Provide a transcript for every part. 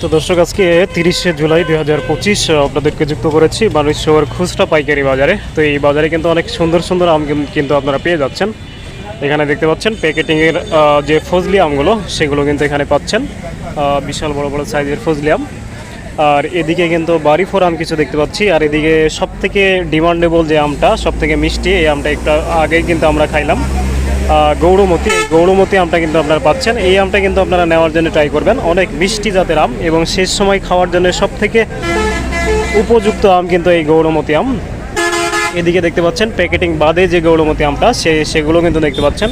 তো দর্শক, আজকে তিরিশে জুলাই দুই হাজার পঁচিশ আপনাদেরকে যুক্ত করেছি বানেশ্বর খুচরা পাইকারি বাজারে। তো এই বাজারে কিন্তু অনেক সুন্দর সুন্দর আম কিন্তু আপনারা পেয়ে যাচ্ছেন। এখানে দেখতে পাচ্ছেন প্যাকেটিংয়ের যে ফজলি আমগুলো, সেগুলো কিন্তু এখানে পাচ্ছেন। বিশাল বড় বড় সাইজের ফজলি আম। আর এদিকে কিন্তু বাড়ি ফোর আম কিছু দেখতে পাচ্ছি, আর এদিকে সব থেকে ডিমান্ডেবল যে আমটা সব থেকে মিষ্টি, এই আমটা একটু আগেই কিন্তু আমরা খাইলাম। গৌরমতি এই গৌরমতি আমটা কিন্তু আপনারা পাচ্ছেন। এই আমটা কিন্তু আপনারা নেওয়ার জন্য ট্রাই করবেন। অনেক মিষ্টি জাতের আম এবং শেষ সময় খাওয়ার জন্য সব থেকে উপযুক্ত আম কিন্তু এই গৌরমতি আম। এদিকে দেখতে পাচ্ছেন, প্যাকেটিং বাদে যে গৌরমতি আমটা, সে সেগুলো কিন্তু দেখতে পাচ্ছেন।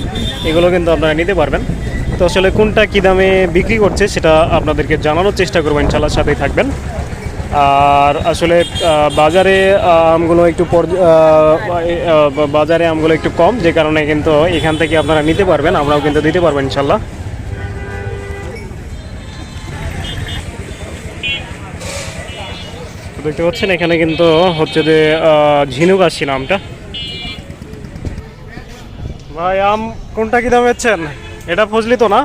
এগুলো কিন্তু আপনারা নিতে পারবেন। তো আসলে কোনটা কী দামে বিক্রি করছে সেটা আপনাদেরকে জানানোর চেষ্টা করবেন ইনশাল্লাহ সাথেই থাকবেন। আর আসলে বাজারে আমগুলো একটু বাজারে আমগুলো একটু কম, যে কারণে কিন্তু এখান থেকে আপনারা নিতে পারবেন, আমরাও কিন্তু দিতে পারবেন ইনশাল্লাহ দেখতে পাচ্ছেন, এখানে কিন্তু হচ্ছে যে ঝিনুক আসছি নামটা। ভাই, আম কোনটা কি দাম বেচছেন? এটা ফজলি তো না?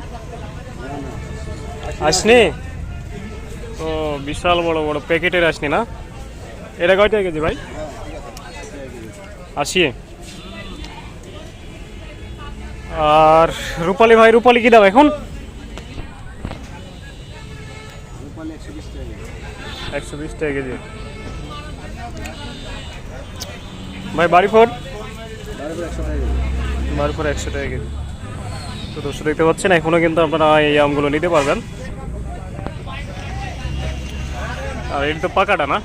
আসনি ও, বিশাল বড় বড় প্যাকেটের আসনি না? এটা কয়টা কেজি ভাই? আশি। আর রূপালি ভাই, রূপালি কি দাম এখন? একশো বিশ টাকা কেজি। ভাই বাড়ি ফোর বাড়ি ফোর একশো টাকা কেজি। তো দর্শক দেখতে পাচ্ছেন এখনও কিন্তু আপনারা এই আমগুলো নিতে পারবেন। আর এটা তো পাকাটা না?